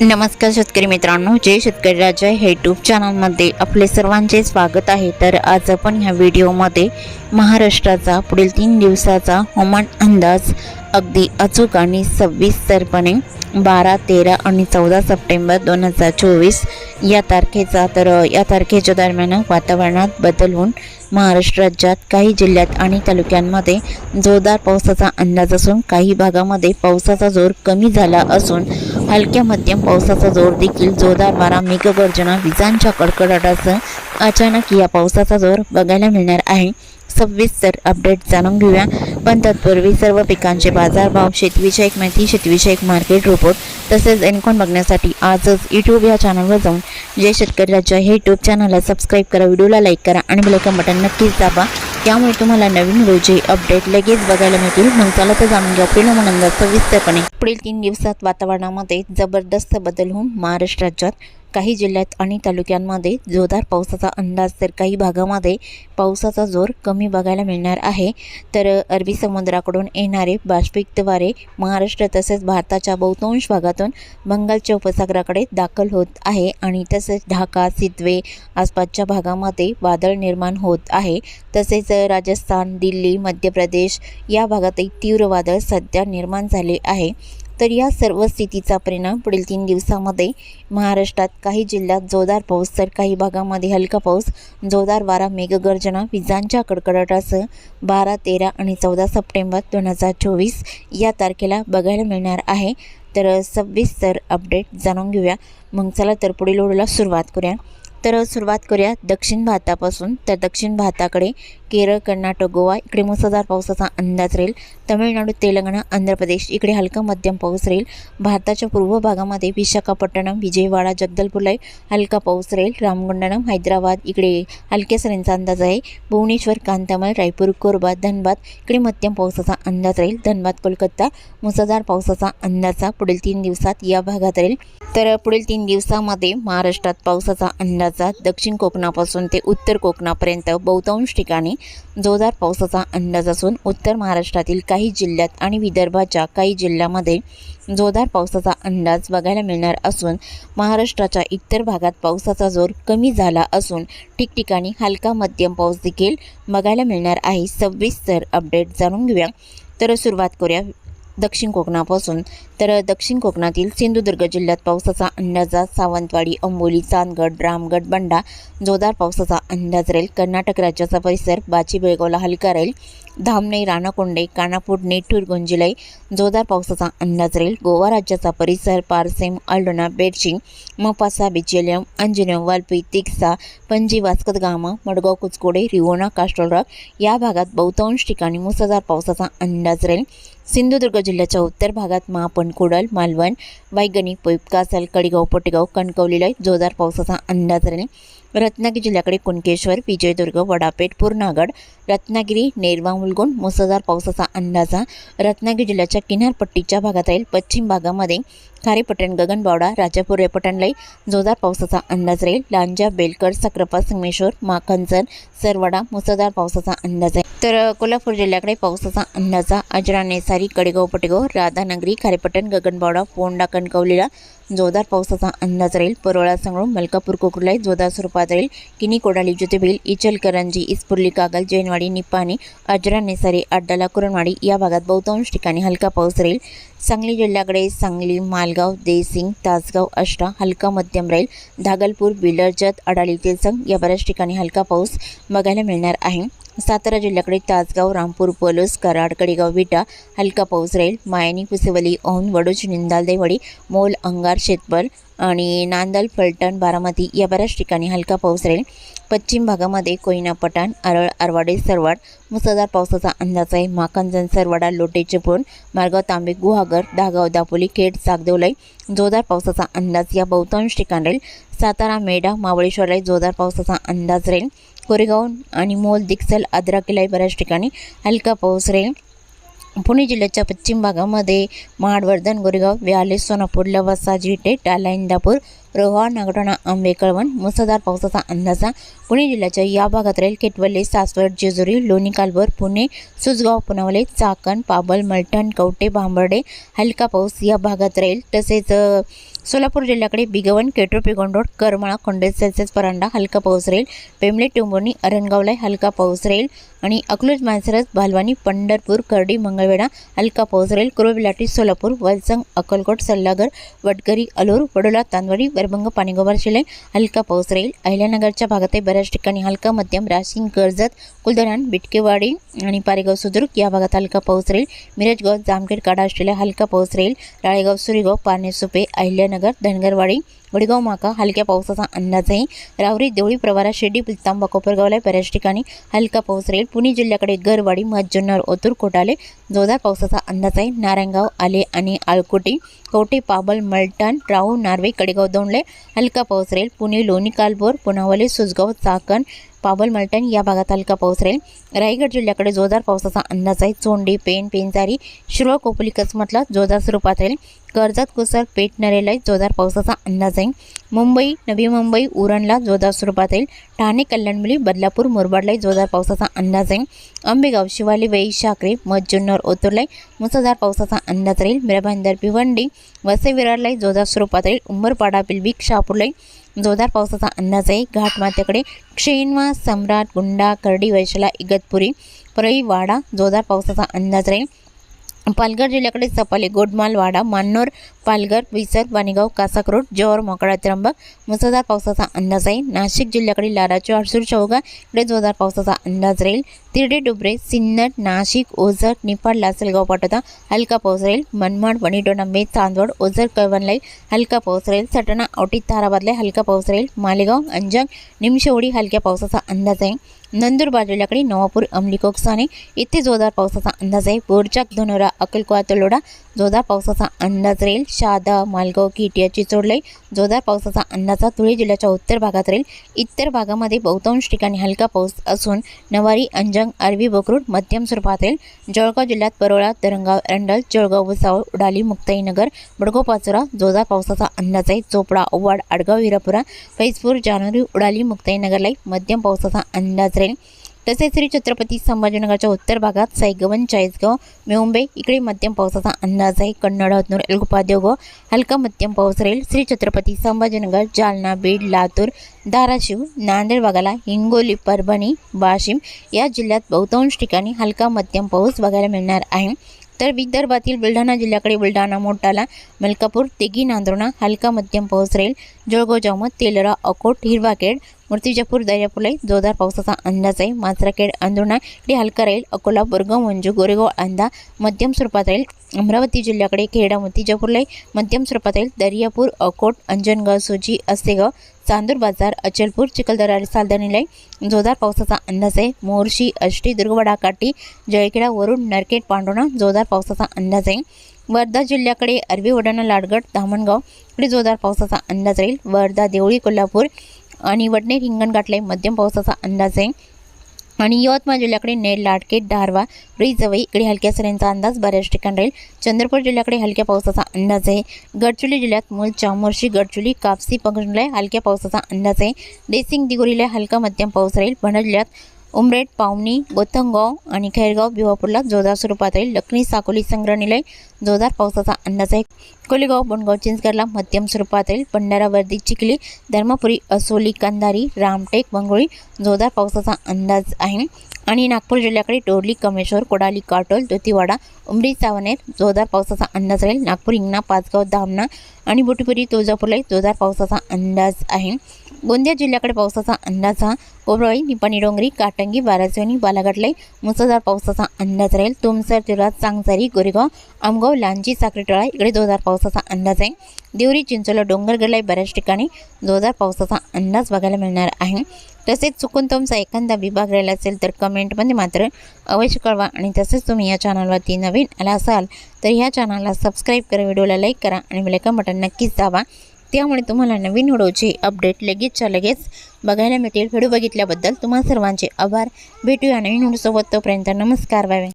नमस्कार शेतकरी मित्रांनो जय शेतकरी राजा हे यूट्यूब चॅनलमध्ये आपले सर्वांचे स्वागत आहे. तर आज आपण ह्या व्हिडिओमध्ये महाराष्ट्राचा पुढील तीन दिवसाचा हवामान अंदाज अगदी अचूक आणि सविस्तरपणे बारा तेरा आणि चौदा सप्टेंबर दोन हजार चोवीस या तारखेचा तर या तारखेच्या दरम्यान वातावरणात बदल होऊन महाराष्ट्र राज्यात काही जिल्ह्यात आणि तालुक्यांमध्ये जोरदार पावसाचा अंदाज असून काही भागामध्ये पावसाचा जोर कमी झाला असून हलक्या मध्यम पावसाचा जोर देखील जोरदार वारा मेघगर्जना विजांच्या कडकडाटासह अचानक या पावसाचा जोर बघायला मिळणार आहे. सविस्तर अपडेट जाणून घेऊया. पण तत्पूर्वी सर्व पिकांचे बाजारभाव शेतीविषयक माहिती शेतीविषयक मार्केट रिपोर्ट तसेच एनकॉन बघण्यासाठी आजच यूट्यूब या चॅनलवर जाऊन जे शेतकरी राज्य हे यूट्यूब चॅनलला सबस्क्राईब करा व्हिडिओला लाईक करा आणि बेलकन बटन नक्कीच दाबा. त्यामुळे तुम्हाला नवीन रोजी अपडेट लगेच बघायला मिळतील. मग चला तर जाणून घ्या पुढील नंतर सविस्तरपणे. पुढील तीन दिवसात वातावरणामध्ये जबरदस्त बदल होऊन महाराष्ट्र राज्यात काही जिल्ह्यात आणि तालुक्यांमध्ये जोरदार पावसाचा अंदाज तर काही भागामध्ये पावसाचा जोर कमी बघायला मिळणार आहे. तर अरबी समुद्राकडून येणारे बाष्पयुक्त वारे महाराष्ट्र तसेच भारताच्या बहुतांश भागातून बंगालच्या उपसागराकडे दाखल होत आहे आणि तसेच ढाका सिद्वे आसपासच्या भागामध्ये वादळ निर्माण होत आहे. तसेच राजस्थान दिल्ली मध्य प्रदेश या भागातही तीव्र वादळ सध्या निर्माण झाले आहे. तर या सर्व स्थितीचा परिणाम पुढील तीन दिवसामध्ये महाराष्ट्रात काही जिल्ह्यात जोरदार पाऊस तर काही भागामध्ये हलका पाऊस जोरदार वारा मेघगर्जना विजांच्या कडकडाटासह बारा तेरा आणि चौदा सप्टेंबर दोन हजार चोवीस या तारखेला बघायला मिळणार आहे. तर सविस्तर अपडेट जाणून घेऊया. मग चला तर पुढील ओढीला सुरुवात करूया. तर सुरुवात करूया दक्षिण भारतापासून. तर दक्षिण भारताकडे केरळ कर्नाटक गोवा इकडे मुसळधार पावसाचा अंदाज राहील. तमिळनाडू तेलंगणा आंध्र प्रदेश इकडे हलका मध्यम पाऊस राहील. भारताच्या पूर्व भागामध्ये विशाखापट्टणम विजयवाडा जगदलपूरला हलका पाऊस राहील. रामगुंडनम हैदराबाद इकडे हलक्या सरींचा अंदाज आहे. भुवनेश्वर कांतामल रायपूर कोरबा धनबाद इकडे मध्यम पावसाचा अंदाज राहील. धनबाद कोलकाता मुसळधार पावसाचा अंदाज पुढील तीन दिवसात या भागात राहील. तर पुढील तीन दिवसामध्ये महाराष्ट्रात पावसाचा अंदाज दक्षिण कोकणापासून ते उत्तर कोकणापर्यंत बहुतांश ठिकाणी जोरदार पावसाचा अंदाज असून उत्तर महाराष्ट्रातील काही जिल्ह्यात आणि विदर्भाच्या काही जिल्ह्यामध्ये जोरदार पावसाचा अंदाज बघायला मिळणार असून महाराष्ट्राच्या इतर भागात पावसाचा जोर कमी झाला असून ठिकठिकाणी हलका मध्यम पाऊस देखील बघायला मिळणार आहे. सविस्तर अपडेट जाणून घेऊया. तर सुरुवात करूया दक्षिण कोकणापासून. तर दक्षिण कोकणातील सिंधुदुर्ग जिल्ह्यात पावसाचा अंदाज सावंतवाडी अंबोली चांदगड रामगड बंडा जोरदार पावसाचा अंदाज राहील. कर्नाटक राज्याचा परिसर बाची बेळगावला हलका राहील. धामणे राणाकोंडे कानापूर नेठूर गुंजिलाई जोरदार पावसाचा अंदाज राहील. गोवा राज्याचा परिसर पारसेम अल्डोना बेडशिंग मपासा बिचेलियम अंजनियम वालपी तिक्सा पणजी वास्कतगामा मडगाव कुचकोडे रिवोना कास्टोलरॉक या भागात बहुतांश ठिकाणी मुसळधार पावसाचा अंदाज राहील. सिंधुदुर्ग जिल्ह्याच्या उत्तर भागात महापण कुडल मालवण वायगणी पोईपकासल कडेगाव पोटेगाव कणकवलीला जोरदार पावसाचा अंदाज राहील रत्नागिरी जिल्ह्याकडे कुणकेश्वर विजयदुर्ग वडापेठ पूर्णागड रत्नागिरी नेरवा मुलगुण मुसळधार पावसाचा अंदाजा रत्नागिरी जिल्ह्याच्या किनारपट्टीच्या भागात राहील पश्चिम भागामध्ये खारेपटण गगनबावडा राजापूर रेपटणलाई जोरदार पावसाचा अंदाज राहील. लांजा बेलकर सक्रापा संगमेश्वर माखनजन सरवाडा मुसळधार पावसाचा अंदाज आहे. तर कोल्हापूर जिल्ह्याकडे पावसाचा अंदाज अजरा नेसारी कडेगाव पटेगाव राधानगरी खारेपटण गगनबावडा पोंडा कणकवलीला जोरदार पावसाचा अंदाज राहील. परोळा संगळून मलकापूर कोकरुलाई जोरदार स्वरूपात राहील. किनी कोडाली ज्योतिबील इचलकरंजी इस्पुर्ली कागल जैनवाडी निपाणी अजरा नेसारी अड्डाला कुरणवाडी या भागात बहुतांश ठिकाणी हलका पाऊस राहील. सांगली जिल्ह्याकडे सांगली मालगाव देसिंग तासगाव अष्टा हलका मध्यम राहील धागलपूर बिलरजत अडाली तेलसंग या बऱ्याच ठिकाणी हलका पाऊस बघायला मिळणार आहे. सातारा जिल्ह्याकडे तासगाव रामपूर पोलोस कराड कडेगाव विटा हलका पाऊस राहील मायनी कुसेवली औंध वडोज निंदाल देवडी मोल अंगार शेतपल आणि नांदल फलटण बारामती या बऱ्याच ठिकाणी हलका पाऊस राहील पश्चिम भागामध्ये कोयना पठाण आरळ आरवाडे सरवाड मुसळधार पावसाचा अंदाज आहे. माकंजन सरवाडा लोटे चिपळूण मारगाव तांबे गुहागर दागाव दापोली खेड सागदेवलाई जोरदार पावसाचा अंदाज. या बहुतांश ठिकाण राहील सातारा मेढा मावळेश्वरला जोरदार पावसाचा अंदाज राहील कोरेगाव आणि मोल दिक्सल आद्राकिलाई बऱ्याच ठिकाणी हलका पाऊस राहील. पुणे जिल्ह्याच्या पश्चिम भागामध्ये महाडवर्धन गोरेगाव व्याले सोनापूर लवासा जिटे टाला इंदापूर रोहा नागठाणा आंबे कळवण मुसळधार पावसाचा अंदाजा पुणे जिल्ह्याच्या या भागात राहील. केटवले सासवड जेजुरी लोणी कालभर पुणे सुजगाव पुनावले चाकण पाबल मलठण कवटे भांबर्डे हलका पाऊस या भागात राहील. तसेच सोलापूर जिल्ह्याकडे बिगवन केटोपी रोड करमाळा खोंडेल परांडा हलका पाऊस राहील पेमले टेंभुर्णी अरणगावला हलका पाऊस राहील आणि अकलूज मानसरस भालवानी पंढरपूर करडी मंगळवेढा हलका पाऊस राहील कुरुबिलाटी सोलापूर वलसंग अक्कलकोट सल्लागर वडकरी अलूर वडोला तांदवाडी वरभंग पाणीगोबार शिले हलका पाऊस राहील अहिल्यानगरच्या भागातही बऱ्याच ठिकाणी हलका मध्यम राशिंग कर्जत कुलधरण बिटकेवाडी आणि पारेगाव सुद्रुक या भागात हलका पाऊस राहील मिरजगाव जामखेड काढा असलेला हलका पाऊस राहील राळेगाव सुरेगाव पारणे सुपे अहिल्यानगर धनगरवाडी वडगाव माका हलक्या पावसाचा अंदाज आहे रावरी देवळी प्रवारा शिर्डी पिलतांबा कोपरगावला बऱ्याच ठिकाणी हलका पाऊस राहील. पुणे जिल्ह्याकडे गरवाडी मज्जुन्नर ओतूर कोटाले जोरदार पावसाचा अंदाज आहे नारायणगाव आले आणि आळकोटी कवटे पाबल मलटण राहू नार्वे कडेगाव दोंडले हलका पाऊस राहील. पुणे लोणी कालबोर पुनावले सुसगाव चाकण पाबल मलटण या भागात हलका पाऊस राहील. रायगड जिल्ह्याकडे जोरदार पावसाचा अंदाज आहे चोंडी पेन पेंजारी शिरवा कोपली कसमतला जोरदार स्वरूपात राहील. कर्जत कुसर पेट नरेला जोरदार पावसाचा अंदाज आहे मुंबई नवी मुंबई उरणला जोरदार स्वरूपात येईल. ठाणे कल्याणमुली बदलापूर मुरबाडलाही जोरदार पावसाचा अंदाज आहे. आंबेगाव शिवाली वेई शाकरे मज्जुन्नर ओतुरलाई मुसळधार पावसाचा अंदाज राहील. मिराभांदर भिवंडी वसई विरारलाई जोरदार स्वरूपात राहील उंबरपाडा पिलबिक शापूरलाई जोरदार पावसाचा अंदाज आहे. घाटमात्याकडे माथ्याकडे सम्राट गुंडा करडी वैशाला इगतपुरी परळी वाडा जोरदार पावसाचा अंदाज राहील. पालघर जिल्ह्याकडे सपाली गोडमालवाडा मान्नोर पालघर विसर वाणीगाव कासाकरोड जव्हार मोकळा त्र्यंबक मुसळधार पावसाचा अंदाज आहे. नाशिक जिल्ह्याकडे लाराची अडसूर चौगा इकडे जोरदार पावसाचा अंदाज राहील. तिरडे डुबरे सिन्नर नाशिक ओझर निफाड लासलगाव पाटोदा हलका पाऊस राहील. मनमाड वणीडोनांबे चांदवड ओझर कळवणलाई हलका पाऊस राहील. सटाणा औटी ताराबादला हलका पाऊस राहील. मालेगाव अंजंग निमशेवडी हलक्या पावसाचा अंदाज आहे. नंदुरबार जिल्ह्याकडे नवापूर अमली कोकसाने येथे जोरदार पावसाचा अंदाज आहे. बोरचाक धनोरा अकलकोवा तलोडा जोरदार पावसाचा अंदाज राहील. शहादा मालगाव किटिया चिचोडलाई जोरदार पावसाचा अंदाजा धुळे जिल्ह्याच्या उत्तर भागात राहील इतर भागामध्ये बहुतांश ठिकाणी हलका पाऊस असून नवारी अंजंग अरबी बकरूड मध्यम स्वरूपात राहील जळगाव जिल्ह्यात परोळा तरंगाव अंडल जळगाव भुसावळ उडाली मुक्ताईनगर बडगाव पाचोरा जोरदार पावसाचा अंदाज आहे. चोपडा ओवाड आडगाव हिरापुरा फैजपूर जानोरी उडाली मुक्ताईनगरलाई मध्यम पावसाचा अंदाज राहील. तसेच श्री छत्रपती संभाजीनगरच्या उत्तर भागात सायगवन चाळीसगाव मुंबई इकडे मध्यम पावसाचा अंदाज आहे. कन्नड हतनूर एलगुपा देवगाव हलका मध्यम पाऊस राहील. श्री छत्रपती संभाजीनगर जालना बीड लातूर धाराशिव नांदेड भागाला हिंगोली परभणी वाशिम या जिल्ह्यात बहुतांश ठिकाणी हलका मध्यम पाऊस बघायला मिळणार आहे. तर विदर्भातील बुलढाणा जिल्ह्याकडे बुलढाणा मोठाला मलकापूर तेगी नांदोणा हलका मध्यम पाऊस राहील. जळगाव तेलरा अकोट हिरवाखेड मूर्तिजापूर दर्यापुलाई जोरदार पावसाचा अंदाज आहे. मांजराखेड अंदुणा डे हलका राहील अकोला बोरगाव मंजू गोरेगाव अंदा मध्यम स्वरूपात राहील अमरावती जिल्ह्याकडे खेडा मूर्तिजापूरला मध्यम स्वरूपात राहील दर्यापूर अकोट अंजनगाव सुजी असेगाव चांदूर बाजार अचलपूर चिखलदरा सालदानीलाई जोरदार पावसाचा अंदाज आहे. मोर्शी अष्टी दुर्गवडा काठी वरुण नरकेट पांडोणा जोरदार पावसाचा अंदाज आहे. वर्धा जिल्ह्याकडे अरबी वडाणा लाडगड धामणगाव इकडे जोरदार पावसाचा अंदाज राहील. वर्धा देवळी कोल्हापूर आणि वडनेर हिंगणघाटला मध्यम पावसाचा अंदाज आहे. आणि यवतमाळ जिल्ह्याकडे नेर लाडके दारवा जवई इकडे हलक्या सरींचा अंदाज बऱ्याच ठिकाणी राहील. चंद्रपूर जिल्ह्याकडे हलक्या पावसाचा अंदाज आहे. गडचुली जिल्ह्यात मूल चामोर्शी गडचुली कापसी पंगणला हलक्या पावसाचा अंदाज आहे. देसिंग दिगोरीला हलका मध्यम पाऊस राहील. भंडार जिल्ह्यात उमरेड पावनी गोथंगाव आणि खैरगाव भिवापूरला जोरदार स्वरूपात राहील. लखनी साकोली संग्रहणीलय जोरदार पावसाचा अंदाज आहे. कोलेगाव बनगाव चिंचगडला मध्यम स्वरूपात राहील वर्दी चिखली धर्मपुरी असोली कंधारी रामटेक बंगोळी जोरदार पावसाचा अंदाज आहे. आणि नागपूर जिल्ह्याकडे टोरली कमेश्वर कोडाली काटोल दुतीवाडा उमरी सावनेर जोरदार पावसाचा अंदाज राहील. नागपूर इंगणा पाचगाव धामणा आणि बुटीपुरी तुळजापूरला जोरदार पावसाचा अंदाज आहे. गोंदिया जिल्ह्याकडे पावसाचा अंदाज हा कोबरवाई निपाणी डोंगरी काटंगी बाराजवणी बालाघाटलाई मुसळधार पावसाचा अंदाज राहील. तुमसर तिरात चांगसारी गोरेगाव आमगाव लांजी साखरेटोळा इकडे जोरदार पावसाचा अंदाज आहे. देवरी चिंचोला डोंगरगडला बऱ्याच ठिकाणी जोरदार पावसाचा अंदाज बघायला मिळणार आहे. तसेच चुकून तुमचा एखादा विभाग राहिला असेल तर कमेंटमध्ये मात्र अवश्य कळवा आणि तसेच तुम्ही या चॅनलवरती नवीन आला असाल तर ह्या चॅनलला सबस्क्राईब करा व्हिडिओला लाईक करा आणि बेलायकन बटन नक्कीच दाबा. त्यामुळे तुम्हाला नवीन व्हिडिओचे अपडेट लगेचच्या लगेच बघायला मिळतील. व्हिडिओ बघितल्याबद्दल तुम्हा सर्वांचे आभार. भेटूया नवीन व्हिडिओसोबत. तोपर्यंत नमस्कार. बाय.